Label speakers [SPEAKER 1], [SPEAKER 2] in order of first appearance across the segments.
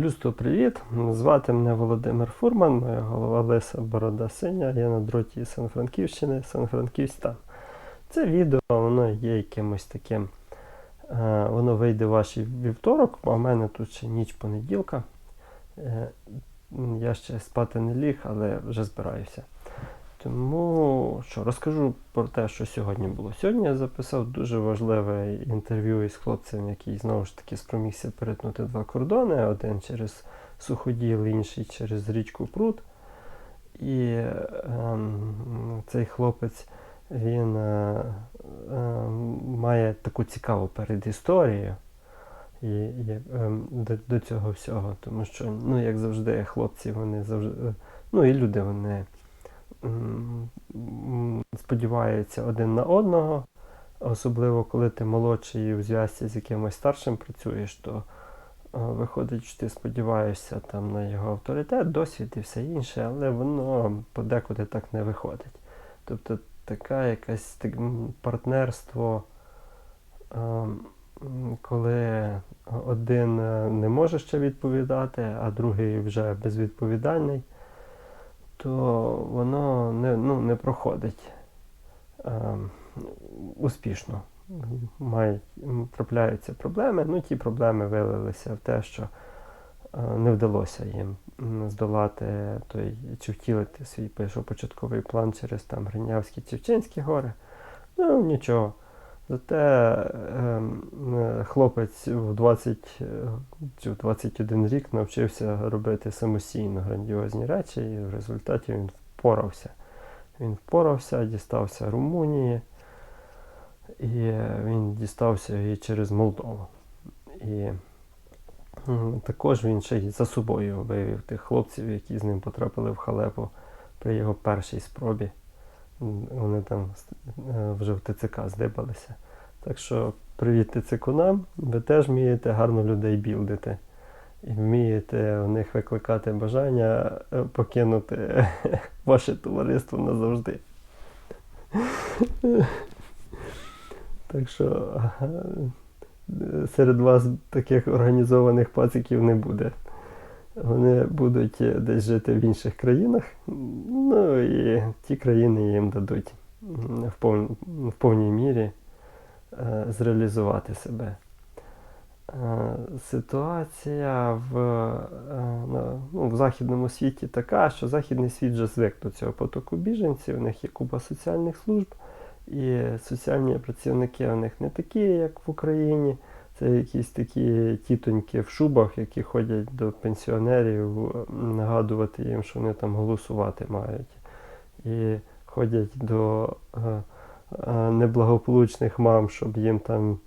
[SPEAKER 1] Людство, привіт! Звати мене Володимир Фурман, моя голова Лиса Борода Синя. Я на дроті Сан-Франківщини, Сан-Франківська. Це відео воно є якимось таким. е, Воно вийде ваш вівторок, а в мене тут ще ніч понеділка. Е, Я ще спати не ліг, але вже збираюся. Тому що розкажу про те, що сьогодні було. Сьогодні я записав дуже важливе інтерв'ю із хлопцем, який знову ж таки спромігся перетнути два кордони: один через суходіл, інший через річку Прут. І ем, цей хлопець він е, е, має таку цікаву передісторію і, і, ем, до, до цього всього. Тому що, ну, як завжди, хлопці, вони завжди, ну і люди, вони сподіваються один на одного. Особливо, коли ти молодший і у зв'язці з якимось старшим працюєш, то е, виходить, що ти сподіваєшся там на його авторитет, досвід і все інше, але воно подекуди так не виходить. Тобто таке якесь так, партнерство, ем, коли один е, не може ще відповідати, а другий вже безвідповідальний, то воно не, ну, не проходить ем, успішно. Мають, трапляються проблеми. Ну, ті проблеми вилилися в те, що е, не вдалося їм здолати той чи втілити свій першопочатковий план через там Гринявські Чевчинські гори. Ну, нічого. Зате ем, е, хлопець в 20 е, чи в 21 рік навчився робити самостійно грандіозні речі, і в результаті він впорався. Він впорався, дістався Румунії, і він дістався і через Молдову. І також він ще й за собою вивів тих хлопців, які з ним потрапили в халепу при його першій спробі. Вони там е, вже в ТЦК здибалися. Так що привіт ТЦКунам, ви теж вмієте гарно людей білдити. І вмієте у них викликати бажання е, покинути ваше товариство назавжди. Так що е, серед вас таких організованих пациків не буде. Вони будуть е, десь жити в інших країнах, ну і ті країни їм дадуть в, пов... в повній мірі е, зреалізувати себе. Е, Ситуація в, е, ну, в західному світі така, що західний світ вже звик до цього потоку біженців, у них є купа соціальних служб, і соціальні працівники у них не такі, як в Україні. Це якісь такі тітоньки в шубах, які ходять до пенсіонерів е, нагадувати їм, що вони там голосувати мають. І ходять до е, е, неблагополучних мам, щоб їм там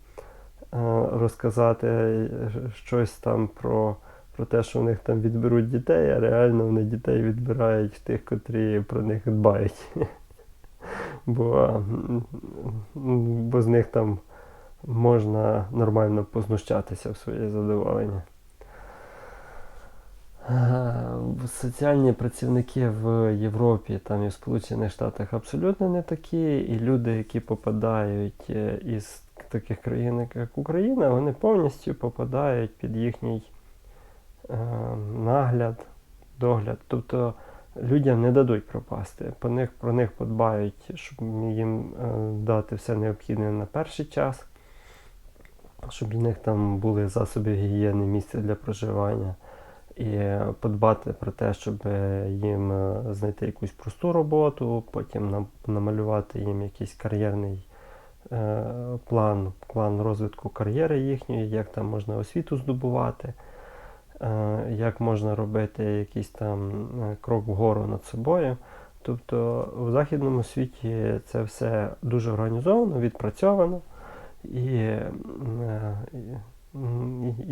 [SPEAKER 1] розказати щось там про, про те, що в них там відберуть дітей, а реально вони дітей відбирають тих, котрі про них дбають. Бо, бо з них там можна нормально познущатися в своє задоволення. Е, Соціальні працівники в Європі там і в Сполучених Штатах абсолютно не такі, і люди, які попадають е, із таких країн, як Україна, вони повністю попадають під їхній е, нагляд, догляд. Тобто людям не дадуть пропасти. По них, про них подбають, щоб їм дати все необхідне на перший час, щоб в них там були засоби гігієни, місце для проживання. І подбати про те, щоб їм е, знайти якусь просту роботу, потім намалювати їм якийсь кар'єрний е, план, план розвитку кар'єри їхньої, як там можна освіту здобувати, е, як можна робити якийсь там крок вгору над собою. Тобто в західному світі це все дуже організовано, відпрацьовано і, е, і,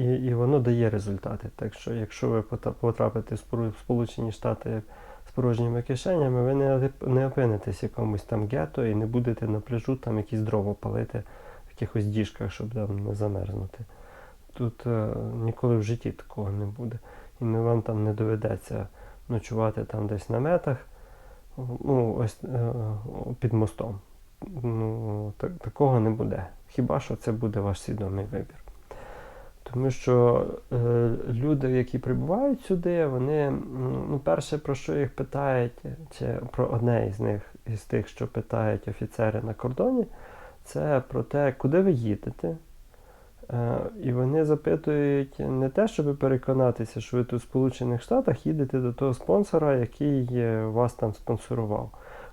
[SPEAKER 1] і, і воно дає результати. Так що, якщо ви потрапите в Сполучені Штати з порожніми кишенями, ви не, не опинитесь якомусь там гетто і не будете на пляжу там якісь дрова палити в якихось діжках, щоб там не замерзнути. Тут е, ніколи в житті такого не буде. І вам там не доведеться ночувати там десь на метах, ну, ось е, під мостом. Ну, так, такого не буде. Хіба що це буде ваш свідомий вибір. Тому що е, люди. які прибувають сюди, вони ну, перше, про що їх питають, чи про одне із них із тих, що питають офіцери на кордоні, це про те, куди ви їдете. Е, І вони запитують не те, щоб переконатися, що ви тут в Сполучених Штатах їдете до того спонсора, який е, вас там спонсорував.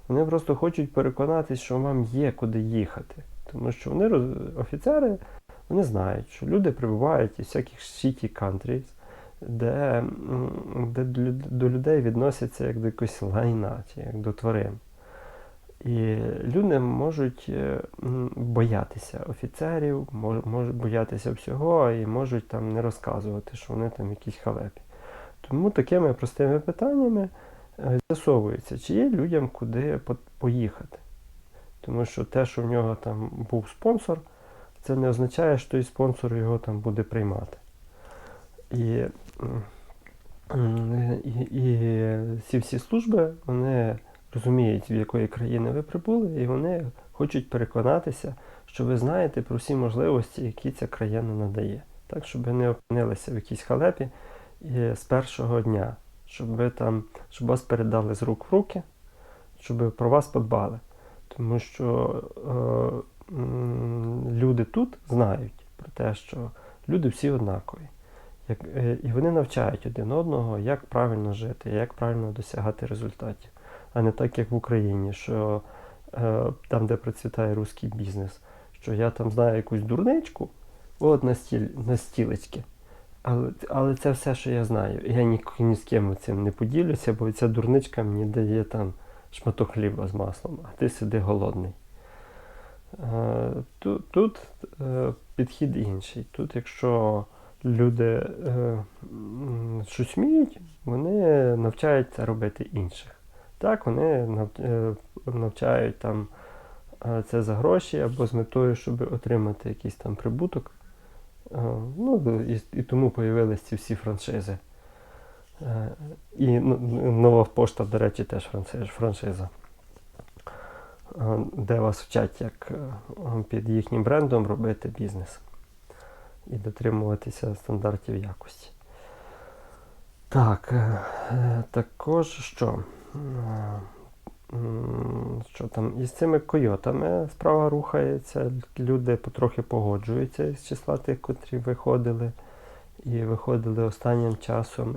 [SPEAKER 1] Вони просто хочуть переконатися, що вам є куди їхати. Тому що вони офіцери вони знають, що люди прибувають із всяких shitty countries, де, де до людей відносяться як до якогось лайна як до тварин. І люди можуть е, боятися офіцерів, можуть боятися всього і можуть там не розказувати, що вони там якісь халепі. Тому такими простими питаннями е, з'ясовується, чи є людям куди поїхати. Тому що те, що в нього там був спонсор, це не означає, що той спонсор його там буде приймати. І, і, і ці всі служби, вони розуміють, в якої країни ви прибули, і вони хочуть переконатися, що ви знаєте про всі можливості, які ця країна надає. Так, щоб ви не опинилися в якійсь халепі і з першого дня, щоб ви там, щоб вас передали з рук в руки, щоб про вас подбали. Тому що е, люди тут знають про те, що люди всі однакові. Як, е, і вони навчають один одного, як правильно жити, як правильно досягати результатів. А не так, як в Україні, що е, там, де процвітає руський бізнес, що я там знаю якусь дурничку, от на, стіль, на стілечки. Але, але це все, що я знаю. Я ні, ні з ким цим не поділюся, бо ця дурничка мені дає там шматок хліба з маслом, а ти сиди голодний. Е, Тут, тут е, підхід інший. Тут, якщо люди е, щось вміють, вони навчають це робити інших. Так, вони навчають там це за гроші або з метою, щоб отримати якийсь там прибуток. Ну, і, і тому появились ці всі франшизи. Е, І нова пошта, до речі, теж франшиза, Е, де вас вчать, як е, під їхнім брендом робити бізнес і дотримуватися стандартів якості. Так, також що? Що там? Із цими койотами справа рухається. Люди потрохи погоджуються із числа тих, котрі виходили і виходили останнім часом.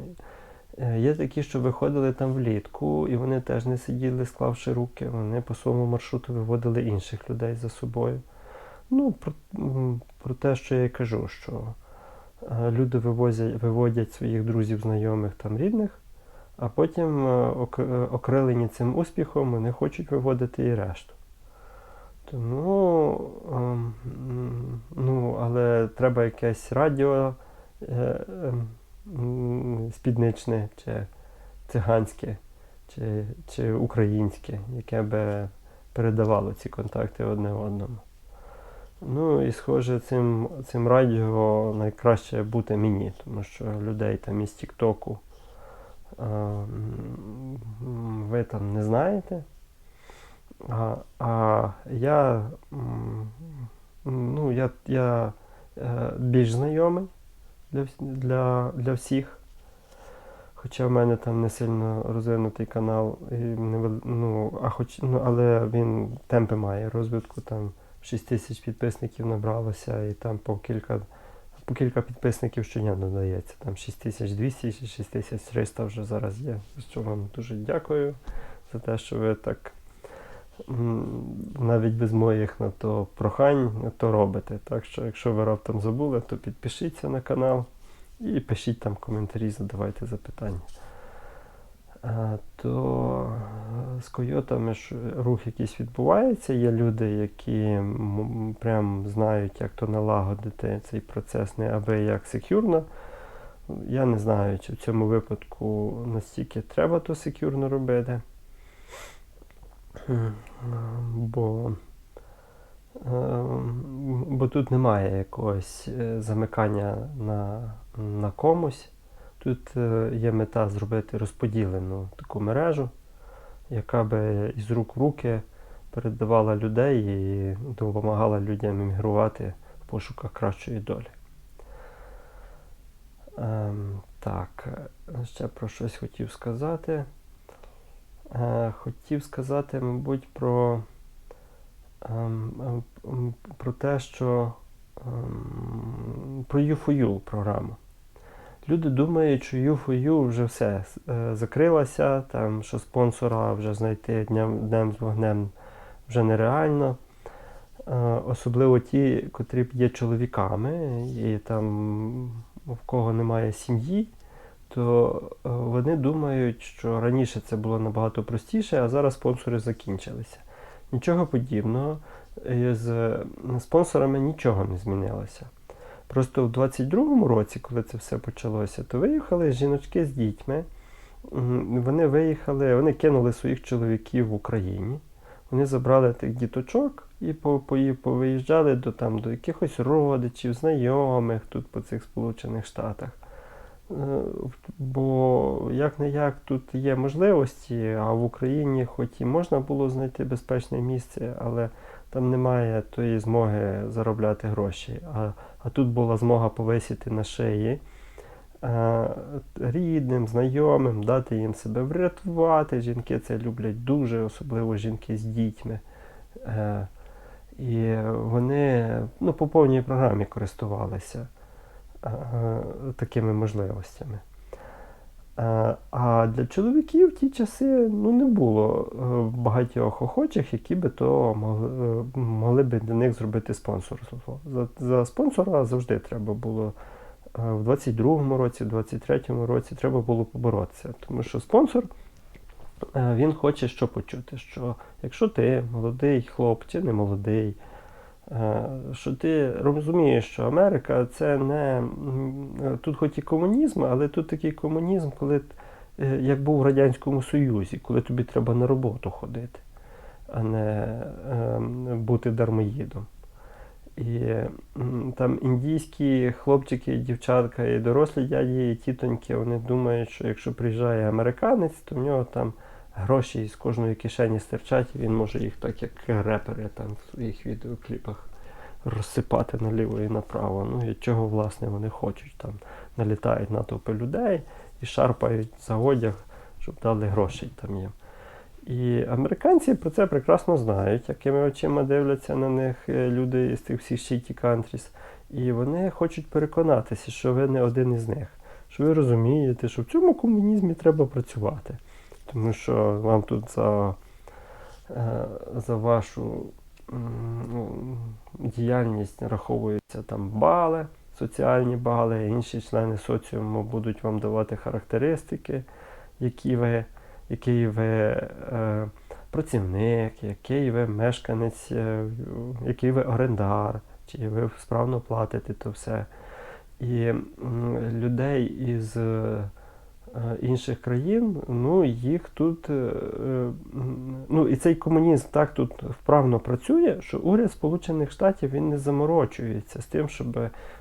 [SPEAKER 1] Е, Є такі, що виходили там влітку, і вони теж не сиділи, склавши руки. Вони по своєму маршруту виводили інших людей за собою. Ну, про, про те, що я й кажу, що е, люди вивозять, виводять своїх друзів, знайомих там рідних, а потім, е, ок- окрилені цим успіхом, вони хочуть виводити і решту. Тому, ем, ну, але треба якесь радіо ем, спідничне, чи циганське, чи, чи українське, яке би передавало ці контакти одне одному. Ну і схоже, цим, цим радіо найкраще бути мені, тому що людей там із Тіктоку ви там не знаєте. А, а я, ну, я, я е, більш знайомий для, для, для всіх. Хоча в мене там не сильно розвинутий канал, і не, ну, а хоч, ну, але він темпи має розвитку, там 6 тисяч підписників набралося, і там по кілька, по кілька підписників щодня додається. Там 6200 чи 6300 вже зараз є. За що вам дуже дякую за те, що ви так навіть без моїх на то прохань то робите. Так що, якщо ви раптом забули, то підпишіться на канал і пишіть там коментарі, задавайте запитання. А, то е, з койотами ж рух якийсь відбувається. Є люди, які прям знають, як то налагодити цей процес не аби як секюрно. Я не знаю, чи в цьому випадку настільки треба то секюрно робити. Бо, е, бо тут немає якогось е, замикання на, на комусь. Тут е, є мета зробити розподілену таку мережу, яка би із рук в руки передавала людей і допомагала людям іммігрувати в пошуках кращої долі. Ем, Так, ще про щось хотів сказати. Е, Хотів сказати, мабуть, про, ем, ем, про те, що ем, про U4U програму. Люди думають, що U4U вже все е, закрилася, там, що спонсора вже знайти днем, днем з вогнем вже нереально. Е, Особливо ті, котрі є чоловіками, і там в кого немає сім'ї, то е, вони думають, що раніше це було набагато простіше, а зараз спонсори закінчилися. Нічого подібного. З спонсорами нічого не змінилося. Просто в 22-му році, коли це все почалося, то виїхали жіночки з дітьми. Вони виїхали, вони кинули своїх чоловіків в Україні. Вони забрали тих діточок і по, по, повиїжджали до, там, до якихось родичів, знайомих тут по цих Сполучених Штатах. Е, Бо як не як тут є можливості, а в Україні хоч і можна було знайти безпечне місце, але там немає тої змоги заробляти гроші. А, а тут була змога повисіти на шиї е, рідним, знайомим, дати їм себе врятувати. Жінки це люблять дуже, особливо жінки з дітьми. Е, І вони ну, по повній програмі користувалися е, такими можливостями. Е, А для чоловіків в ті часи ну, не було е, багатьох охочих, які би то могли, е, могли би для них зробити спонсорство. За, за спонсора завжди треба було в 22-му році, в 23-му році треба було поборотися. Тому що спонсор він хоче що почути, що якщо ти молодий хлоп чи не молодий, що ти розумієш, що Америка це не е, тут хоч і комунізм, але тут такий комунізм, коли е, як був в Радянському Союзі, коли тобі треба на роботу ходити, а не ем, бути дармоїдом. І там індійські хлопчики, дівчатка і дорослі дяді і тітоньки, вони думають, що якщо приїжджає американець, то в нього там гроші з кожної кишені стирчать, і він може їх так, як репери там в своїх відеокліпах розсипати наліво і направо. Ну і чого, власне, вони хочуть. Там налітають натовпи людей і шарпають за одяг, щоб дали грошей там їм. І американці про це прекрасно знають, якими очима дивляться на них е, люди з тих всіх shitty countries. І вони хочуть переконатися, що ви не один із них. Що ви розумієте, що в цьому комунізмі треба працювати. Тому що вам тут за, е, за вашу ну, діяльність нараховуються там бали, соціальні бали, інші члени соціуму будуть вам давати характеристики, які ви який ви е, працівник, який ви мешканець, е, який ви орендар, чи ви справно платите то все. І людей із інших країн, ну, їх тут, е, ну, і цей комунізм так тут вправно працює, що уряд Сполучених Штатів він не заморочується з тим, щоб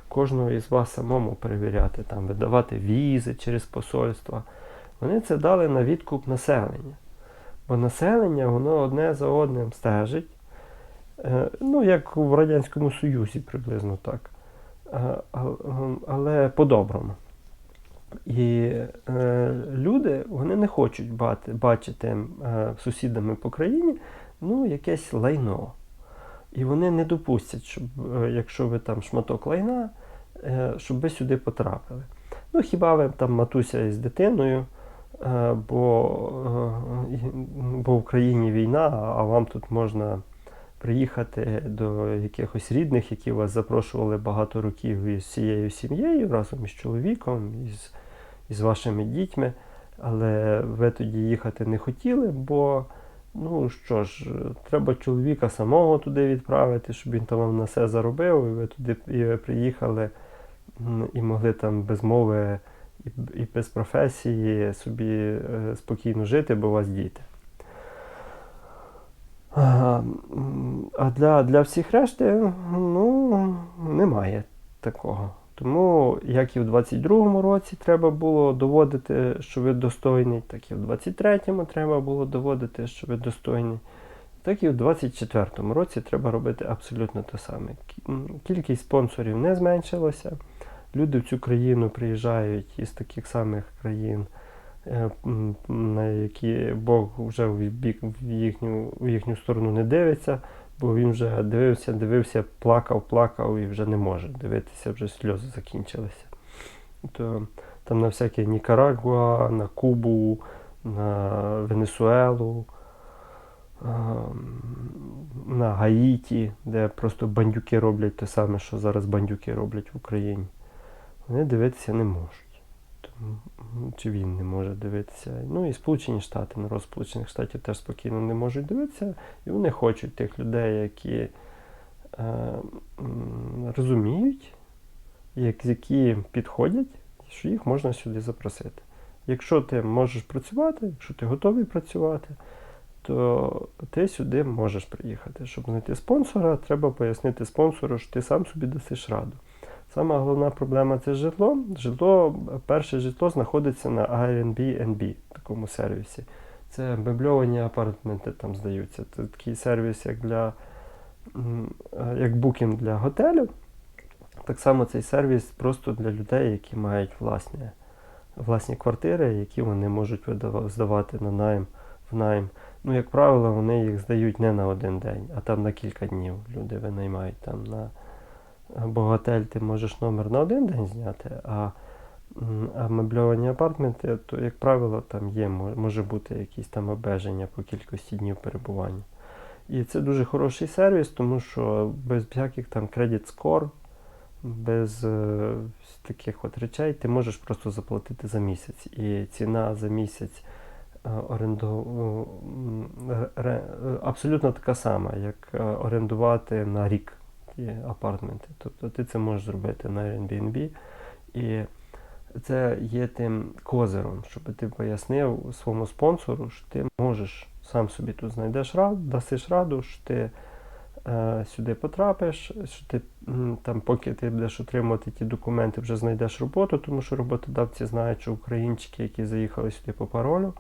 [SPEAKER 1] кожного із вас самому перевіряти, там, видавати візи через посольства. Вони це дали на відкуп населення. Бо населення воно одне за одним стежить. Е, Ну, як в Радянському Союзі приблизно так. Е, Але по-доброму. І е, люди вони не хочуть бати, бачити е, сусідами по країні ну, якесь лайно. І вони не допустять, щоб, е, якщо ви там шматок лайна, е, щоб ви сюди потрапили. Ну, хіба ви там матуся із дитиною, е, бо, е, бо в країні війна, а вам тут можна приїхати до якихось рідних, які вас запрошували багато років із всією сім'єю, разом із чоловіком, із, із вашими дітьми. Але ви тоді їхати не хотіли, бо ну що ж, треба чоловіка самого туди відправити, щоб він там вам на все заробив, і ви туди і ви приїхали і могли там без мови і, і без професії собі е, спокійно жити, бо у вас діти. А, для, для всіх решти ну, немає такого. Тому, як і в 22-му році треба було доводити, що ви достойний, так і в 23-му треба було доводити, що ви достойний. Так і в 24-му році треба робити абсолютно те саме. Кількість спонсорів не зменшилася. Люди в цю країну приїжджають із таких самих країн, на які Бог вже в, бік, в, їхню, в їхню сторону не дивиться, бо він вже дивився, дивився, плакав, плакав і вже не може дивитися, вже сльози закінчилися. То там на всякі Нікарагуа, на Кубу, на Венесуелу, ем, на Гаїті, де просто бандюки роблять те саме, що зараз бандюки роблять в Україні. Вони дивитися не можуть. Чи він не може дивитися. Ну і Сполучені Штати, народ Сполучених Штатів теж спокійно не можуть дивитися, і вони хочуть тих людей, які е, розуміють, як, які підходять, що їх можна сюди запросити. Якщо ти можеш працювати, якщо ти готовий працювати, то ти сюди можеш приїхати. Щоб знайти спонсора, треба пояснити спонсору, що ти сам собі дасиш раду. Сама головна проблема це житло. Житло, перше житло знаходиться на Airbnb, такому сервісі. Це мебльовані апартаменти там здаються. Це такий сервіс, як для е, як букінг для готелю. Так само цей сервіс просто для людей, які мають власні, власні квартири, які вони можуть здавати на найм в найм. Ну, як правило, вони їх здають не на один день, а там на кілька днів. Люди винаймають там на бо готель ти можеш номер на один день зняти, а, а мебльовані апартменти, то, як правило, там є, мо- може бути якісь там обмеження по кількості днів перебування. І це дуже хороший сервіс, тому що без всяких там кредит скор, без е, таких от речей ти можеш просто заплатити за місяць. І ціна за місяць е, оренду, е, абсолютно така сама, як е, орендувати на рік ті апартменти. Тобто ти це можеш зробити на Airbnb. І це є тим козиром, щоб ти пояснив своєму спонсору, що ти можеш сам собі тут знайдеш раду, дасиш раду, що ти е, сюди потрапиш, що ти там, поки ти будеш отримувати ті документи, вже знайдеш роботу, тому що роботодавці знають, що українчики, які заїхали сюди по паролю,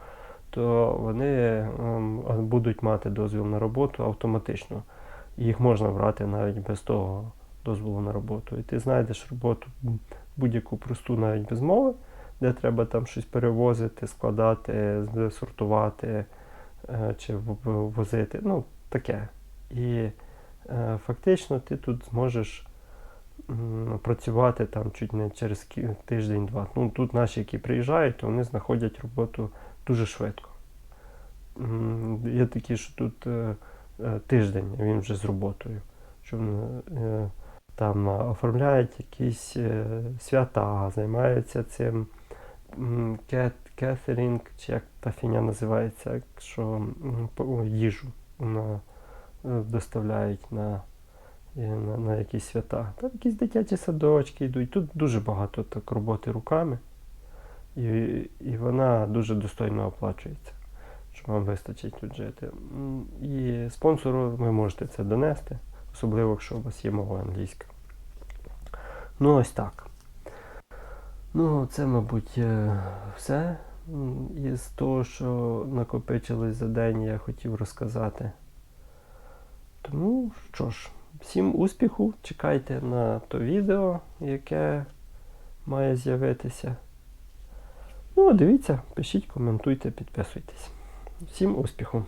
[SPEAKER 1] то вони ем, будуть мати дозвіл на роботу автоматично. Їх можна брати навіть без того дозволу на роботу. І ти знайдеш роботу будь-яку просту навіть без мови, де треба там щось перевозити, складати, сортувати е, чи возити. Ну, таке. І е, фактично ти тут зможеш працювати там чуть не через тиждень-два. Ну, тут наші, які приїжджають, то вони знаходять роботу дуже швидко. Є такі, що тут е, тиждень він вже з роботою. Що вони, е, там е, оформляють якісь е, свята, займаються цим кет, кетерінг, чи як та фіня називається, якщо їжу на, е, доставляють на, на, на якісь свята. Там якісь дитячі садочки йдуть. Тут дуже багато так роботи руками. І, і вона дуже достойно оплачується, що вам вистачить тут жити. І спонсору ви можете це донести, особливо, якщо у вас є мова англійська. Ну, ось так. Ну, це, мабуть, е, все із того, що накопичилось за день, я хотів розказати. Тому що ж, всім успіху, чекайте на то відео, яке має з'явитися. Ну, дивіться, пишіть, коментуйте, підписуйтесь. Всім успіху!